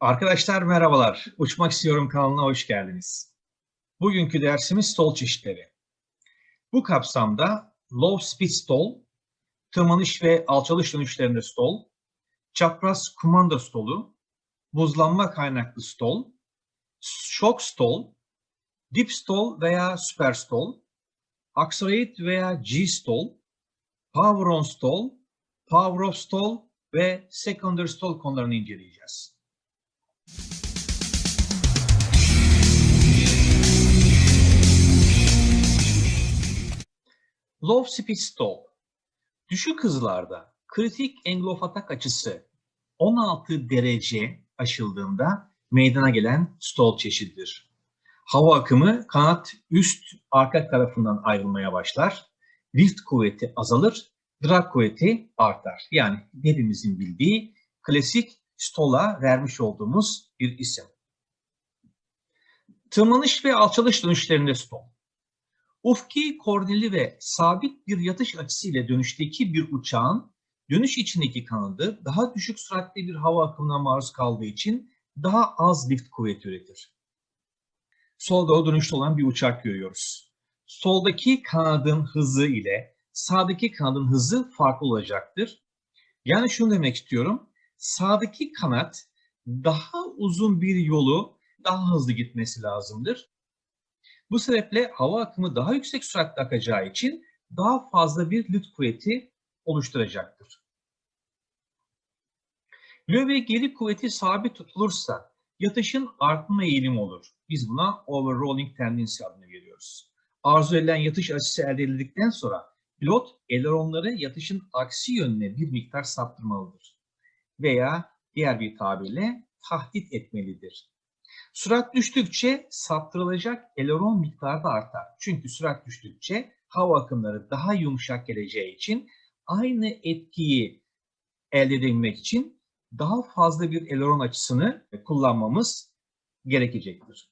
Arkadaşlar merhabalar. Uçmak istiyorum kanalına hoş geldiniz. Bugünkü dersimiz stol çeşitleri. Bu kapsamda low speed stall, tırmanış ve alçalış dönüşlerinde stol, çapraz kumanda stolu, buzlanma kaynaklı stol, shock stall, dip stall veya super stall, accelerate veya G stall, power on stall, power off stall ve secondary stall konularını inceleyeceğiz. Low speed stall. Düşük hızlarda kritik angle of açısı 16 derece aşıldığında meydana gelen stall çeşididir. Hava akımı kanat üst arka tarafından ayrılmaya başlar. Lift kuvveti azalır, drag kuvveti artar. Yani hepimizin bildiği klasik stall'a vermiş olduğumuz bir isim. Tırmanış ve alçalış dönüşlerinde stall. Ufki koordineli ve sabit bir yatış açısı ile dönüşteki bir uçağın dönüş içindeki kanadı daha düşük süratli bir hava akımına maruz kaldığı için daha az lift kuvveti üretir. Solda o dönüşte olan bir uçak görüyoruz. Soldaki kanadın hızı ile sağdaki kanadın hızı farklı olacaktır. Yani şunu demek istiyorum. Sağdaki kanat daha uzun bir yolu daha hızlı gitmesi lazımdır. Bu sebeple hava akımı daha yüksek süratle akacağı için daha fazla bir lift kuvveti oluşturacaktır. Yön ve geri kuvveti sabit tutulursa yatışın artma eğilimi olur. Biz buna overrolling tendency adını veriyoruz. Arzu edilen yatış açısı elde edildikten sonra pilot aileronları yatışın aksi yönüne bir miktar saptırmalıdır. Veya diğer bir tabirle tahdit etmelidir. Sürat düştükçe saptırılacak aileron miktarı da artar. Çünkü sürat düştükçe hava akımları daha yumuşak geleceği için aynı etkiyi elde edebilmek için daha fazla bir aileron açısını kullanmamız gerekecektir.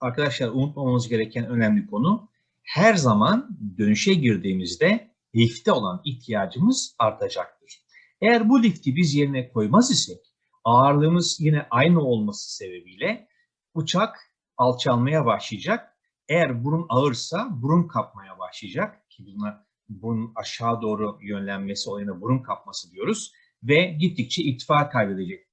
Arkadaşlar unutmamamız gereken önemli konu her zaman dönüşe girdiğimizde lifte olan ihtiyacımız artacaktır. Eğer bu lifti biz yerine koymaz isek ağırlığımız yine aynı olması sebebiyle uçak alçalmaya başlayacak. Eğer burun ağırsa burun kapmaya başlayacak ki buna burun aşağı doğru yönlenmesi olayına burun kapması diyoruz ve gittikçe irtifa kaybedecek.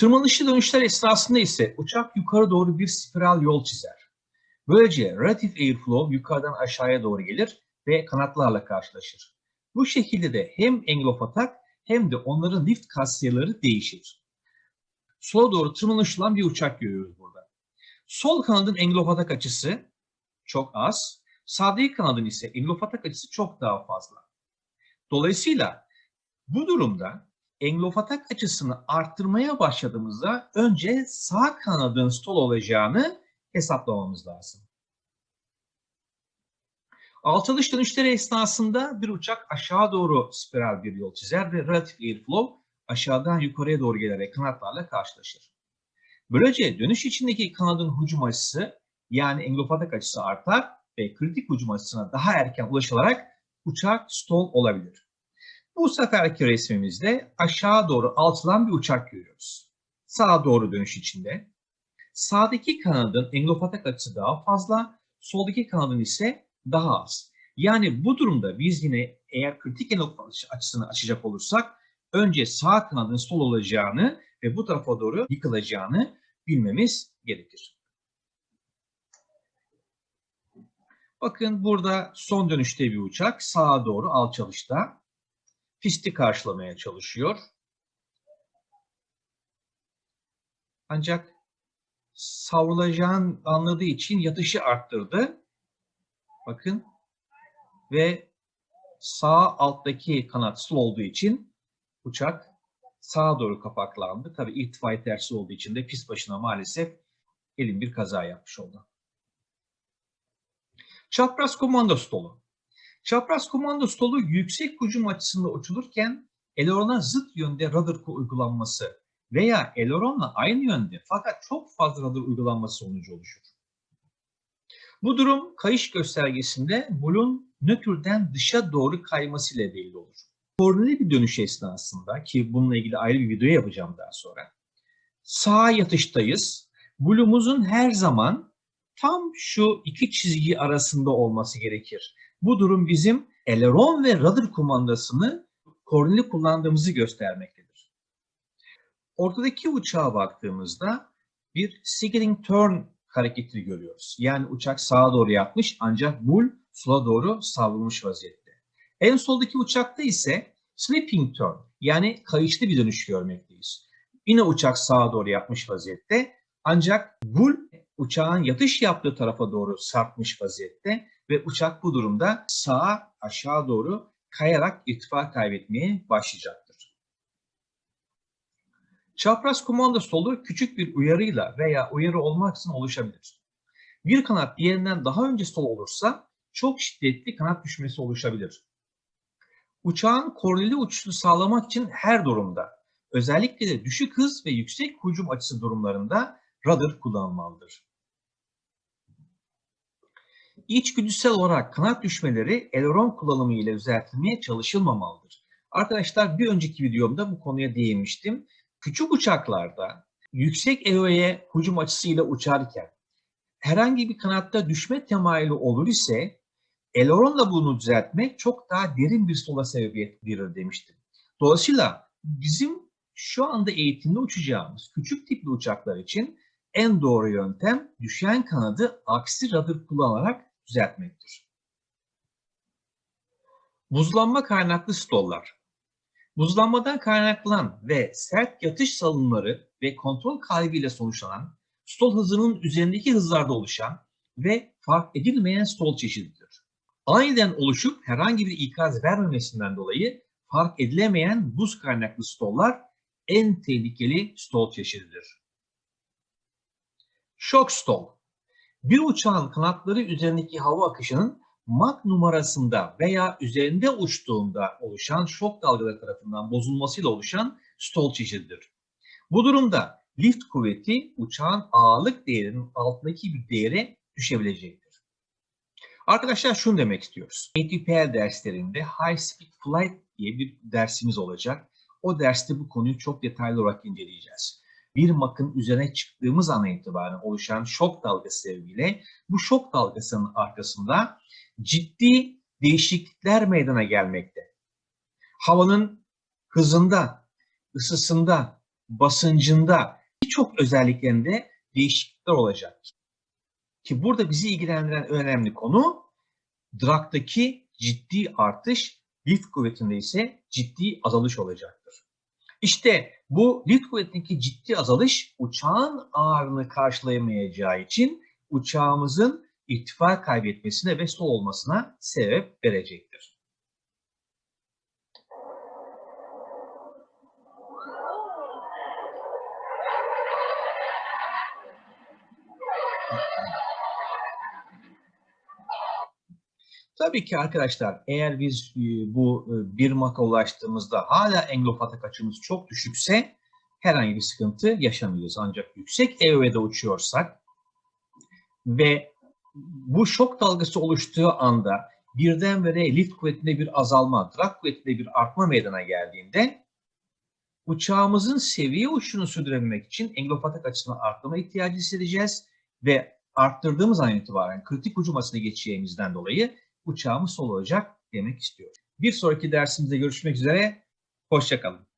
Tırmanışlı dönüşler esnasında ise uçak yukarı doğru bir spiral yol çizer. Böylece relative airflow yukarıdan aşağıya doğru gelir ve kanatlarla karşılaşır. Bu şekilde de hem angle of hem de onların lift katsayıları değişir. Sola doğru tırmanışılan bir uçak görüyoruz burada. Sol kanadın angle of açısı çok az, sağdaki kanadın ise angle of açısı çok daha fazla. Dolayısıyla bu durumda angle of attack açısını arttırmaya başladığımızda önce sağ kanadın stall olacağını hesaplamamız lazım. Alçalış dönüşleri esnasında bir uçak aşağı doğru spiral bir yol çizer ve relative airflow aşağıdan yukarıya doğru gelerek kanatlarla karşılaşır. Böylece dönüş içindeki kanadın hücum açısı yani angle of attack açısı artar ve kritik hücum açısına daha erken ulaşılarak uçak stall olabilir. Bu seferki resmimizde aşağı doğru alçılan bir uçak görüyoruz. Sağa doğru dönüş içinde. Sağdaki kanadın attack açısı daha fazla, soldaki kanadın ise daha az. Yani bu durumda biz yine eğer kritik attack açısını açacak olursak önce sağ kanadın sol olacağını ve bu tarafa doğru yıkılacağını bilmemiz gerekir. Bakın burada son dönüşte bir uçak sağa doğru alçalışta pisti karşılamaya çalışıyor. Ancak savrulacağını anladığı için yatışı arttırdı. Bakın ve sağ alttaki kanat sol olduğu için uçak sağa doğru kapaklandı. Tabii irtifai tersi olduğu için de pist başına maalesef elin bir kaza yapmış oldu. Çapraz komando stolu. Çapraz komando stolu yüksek hücum açısında uçulurken ailerona zıt yönde rudder uygulanması veya aileronla aynı yönde fakat çok fazla rudder uygulanması sonucu oluşur. Bu durum kayış göstergesinde bulun nötrden dışa doğru kayması ile belli olur. Koordineli bir dönüş esnasında ki bununla ilgili ayrı bir video yapacağım daha sonra. Sağ yatıştayız. Bulumuzun her zaman tam şu iki çizgi arasında olması gerekir. Bu durum bizim aileron ve rudder kumandasını koordineli kullandığımızı göstermektedir. Ortadaki uçağa baktığımızda bir signaling turn hareketini görüyoruz. Yani uçak sağa doğru yapmış ancak bul sola doğru savrulmuş vaziyette. En soldaki uçakta ise slipping turn yani kayışlı bir dönüş görmekteyiz. Yine uçak sağa doğru yapmış vaziyette ancak bul uçağın yatış yaptığı tarafa doğru sarkmış vaziyette ve uçak bu durumda sağa aşağı doğru kayarak irtifa kaybetmeye başlayacaktır. Çapraz kumanda solu küçük bir uyarıyla veya uyarı olmaksızın oluşabilir. Bir kanat diğerinden daha önce sol olursa çok şiddetli kanat düşmesi oluşabilir. Uçağın koordineli uçuşunu sağlamak için her durumda, özellikle de düşük hız ve yüksek hücum açısı durumlarında rudder kullanılmalıdır. İçgüdüsel olarak kanat düşmeleri aileron kullanımı ile düzeltilmeye çalışılmamalıdır. Arkadaşlar bir önceki videomda bu konuya değinmiştim. Küçük uçaklarda yüksek EO'ye hücum açısıyla uçarken herhangi bir kanatta düşme temayülü olur ise aileronla bunu düzeltmek çok daha derin bir sola sebebiyet verir demiştim. Dolayısıyla bizim şu anda eğitimde uçacağımız küçük tipli uçaklar için en doğru yöntem düşen kanadı aksi rudder kullanarak düzeltmektir. Buzlanma kaynaklı stollar. Buzlanmadan kaynaklanan ve sert yatış salınımları ve kontrol kaybıyla sonuçlanan stol hızının üzerindeki hızlarda oluşan ve fark edilmeyen stol çeşididir. Aniden oluşup herhangi bir ikaz vermemesinden dolayı fark edilemeyen buz kaynaklı stollar en tehlikeli stol çeşididir. Shock stall. Bir uçağın kanatları üzerindeki hava akışının Mach numarasında veya üzerinde uçtuğunda oluşan şok dalgaları tarafından bozulmasıyla oluşan stall çeşididir. Bu durumda lift kuvveti uçağın ağırlık değerinin altındaki bir değere düşebilecektir. Arkadaşlar şunu demek istiyoruz. ATPL derslerinde High Speed Flight diye bir dersimiz olacak. O derste bu konuyu çok detaylı olarak inceleyeceğiz bir makın üzerine çıktığımız ana itibaren oluşan şok dalgası sebebiyle bu şok dalgasının arkasında ciddi değişiklikler meydana gelmekte. Havanın hızında, ısısında, basıncında birçok özelliklerinde değişiklikler olacak. Ki burada bizi ilgilendiren önemli konu drag'daki ciddi artış, lift kuvvetinde ise ciddi azalış olacaktır. İşte bu lift kuvvetindeki ciddi azalış uçağın ağırlığını karşılayamayacağı için uçağımızın irtifa kaybetmesine ve sol olmasına sebep verecektir. Tabii ki arkadaşlar eğer biz e, bu e, bir maka ulaştığımızda hala englofatak açımız çok düşükse herhangi bir sıkıntı yaşamayacağız. Ancak yüksek EO'da uçuyorsak ve bu şok dalgası oluştuğu anda birdenbire lift kuvvetinde bir azalma, drag kuvvetinde bir artma meydana geldiğinde uçağımızın seviye uçuşunu sürdürebilmek için englofatak açısını arttırma ihtiyacı hissedeceğiz ve arttırdığımız an itibaren kritik açısına geçeceğimizden dolayı uçağımız sol olacak demek istiyor. Bir sonraki dersimizde görüşmek üzere. Hoşçakalın.